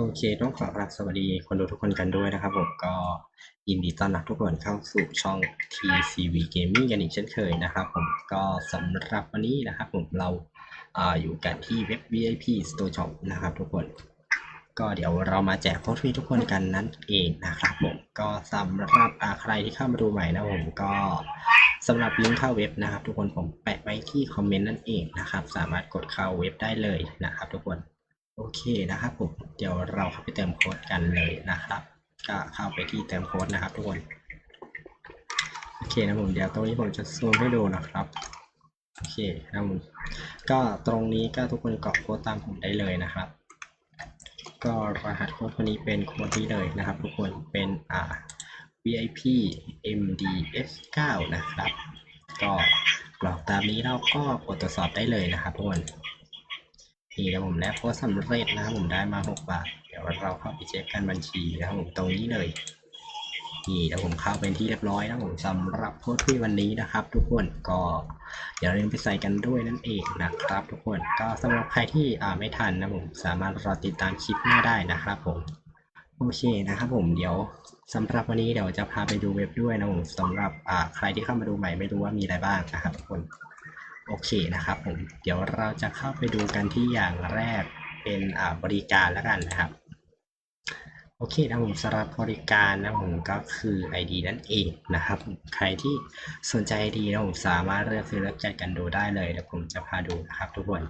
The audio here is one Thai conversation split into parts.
โอเคต้องขอกราบสวัสดีคนดูทุกคนกันด้วยนะครับผมก็ยินดีต้อนรับทุกคนเข้าสู่ช่อง TCV Gaming กันอีกเช่นเคยนะครับผมก็สำหรับวันนี้นะครับผมเราอาอยู่กันที่เว็บ VIP Store Shop นะครับทุกคน ก็เดี๋ยวเรามาแจกโค้ดฟรีทุกคนกันนั่นเองนะครับผมก็สำหรับใครที่เข้ามาดูใหม่นะผมก็สำหรับลิงก์เข้าเว็บนะครับ ทุกคนผมแปะไว้ที่คอมเมนต์นั่นเองนะครับ สามารถกดเข้าเว็บได้เลยนะครับ ทุกคน โอเคนะครับผม เดี๋ยวเราเข้าไปเติมโค้ดกันเลยนะครับ ก็เข้าไปที่เติมโค้ดนะครับทุกคน โอเคนะผมเดี๋ยวตรงนี้ผมจะซูมให้ดูนะครับ โอเคนะผมก็ตรงนี้ก็ทุกคนกรอกโค้ดตามผมได้เลยนะครับ ก็รหัสโค้ดคนนี้เป็นโค้ดนี้เลยนะครับ ทุกคน เป็นอ่า VIP MDS 9 นะครับ ก็กรอกตามนี้เราก็กดตรวจสอบได้เลยนะครับทุกคน นี่นะผมและโพสสำเร็จนะครับผมได้มา6บาทเดี๋ยวเราเข้าไปเช็คกันบัญชีนะครับผมตรงนี้เลยนี่แล้วผมเข้าเป็นที่เรียบร้อยนะผมสำหรับโพสต์ที่วันนี้นะครับ ทุกคนก็อย่าลืมไปใส่กันด้วยนั่นเองนะครับ ทุกคนก็สำหรับใครที่อ่าไม่ทันนะผมสามารถรอติดตามคลิปหน้าได้นะครับผมโอเคนะครับผมเดี๋ยวสำหรับวันนี้เดี๋ยวจะพาไปดูเว็บด้วยนะผมสำหรับอ่าใครที่เข้ามาดูใหม่ไม่รู้ว่ามีอะไรบ้างนะครับทุกคน โอเคนะครับผม เดี๋ยวเราจะเข้าไปดูกันที่อย่างแรกเป็นบริการแล้วกันนะครับ โอเคนะผมสำหรับบริการนะผมก็คือ ID นั่นเองนะครับ ใครที่สนใจ ID นะผมสามารถเลือกซื้อเลือกจัดกันดูได้เลยเดี๋ยวผมจะพาดูนะครับทุกคน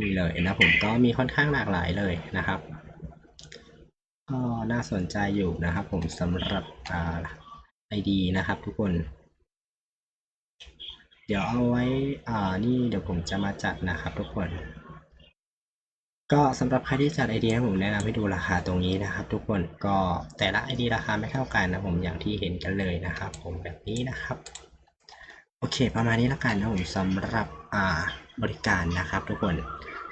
นี่เลยนะผมก็มีค่อนข้างหลากหลายเลยนะครับก็น่าสนใจอยู่นะครับผมสำหรับอ่า ID นะครับทุกคน เดี๋ยวเอาไว้อ่านี่เดี๋ยวผมจะมาจัดนะครับทุกคน ก็สำหรับใครที่จัดไอเดียผมแนะนำให้ดูราคาตรงนี้นะครับ ทุกคนก็แต่ละไอเดียราคาไม่เท่ากันนะผมอย่างที่เห็นกันเลยนะครับ ผมแบบนี้นะครับโอเค ประมาณนี้แล้วกันนะผมสำหรับอ่าบริการนะครับ ทุกคน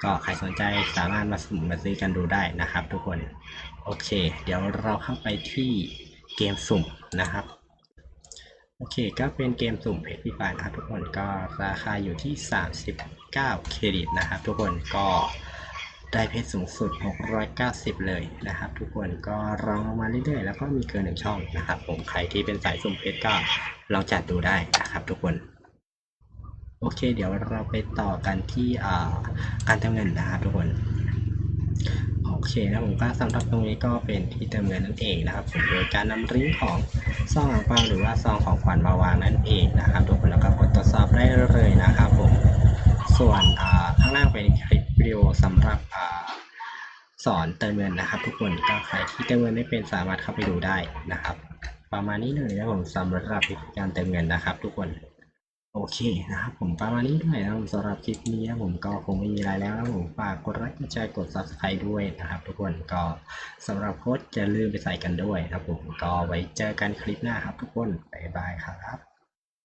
ก็ใครสนใจสามารถมาสุ่มมาซื้อกันดูได้นะครับ ทุกคน โอเค เดี๋ยวเราเข้าไปที่เกมสุ่มนะครับ โอเคก็เป็นเกมสุ่มเพจพี่ฟานะครับทุกคนก็ราคาอยู่ที่ 39 เครดิตนะครับ ทุกคนก็ได้เพจสูงสุด 690 เลยนะครับ ทุกคนก็ลองลงมาเรื่อยๆ แล้วก็มีเกินหนึ่งช่องนะครับ ผมใครที่เป็นสายสุ่มเพจก็ลองจัดดูได้นะครับ ทุกคน โอเค เดี๋ยวเราไปต่อกันที่การเติมเงินนะครับทุกคน เคนะผมก็สำหรับตรงนี้ก็เป็นที่เติมเงินนั่นเองนะครับโดยการนำลิงก์ของซองอ่างเปาหรือว่าซองของขวัญมาวางนั่นเองนะครับทุกคนแล้วก็กดตรวจสอบได้เลยนะครับผมส่วนข้างล่างเป็นคลิปวิดีโอสำหรับอสอนเติมเงินนะครับ ทุกคนก็ใครที่เติมเงินไม่เป็นสามารถเข้าไปดูได้นะครับ ประมาณนี้เลยนะผมสำหรับวิธีการเติมเงินนะครับ ทุกคน โอเคนะครับผมประมาณนี้ด้วยนะผมสำหรับคลิปนี้นะผมก็คงไม่มีอะไรแล้วนะผมฝากกดไลค์กดแชร์กด subscribe ด้วยนะครับ ทุกคนก็สำหรับโค้ดจะลืมไปใส่กันด้วยนะครับผมก็ไว้เจอกันคลิปหน้าครับทุกคนบ๊ายบายครับ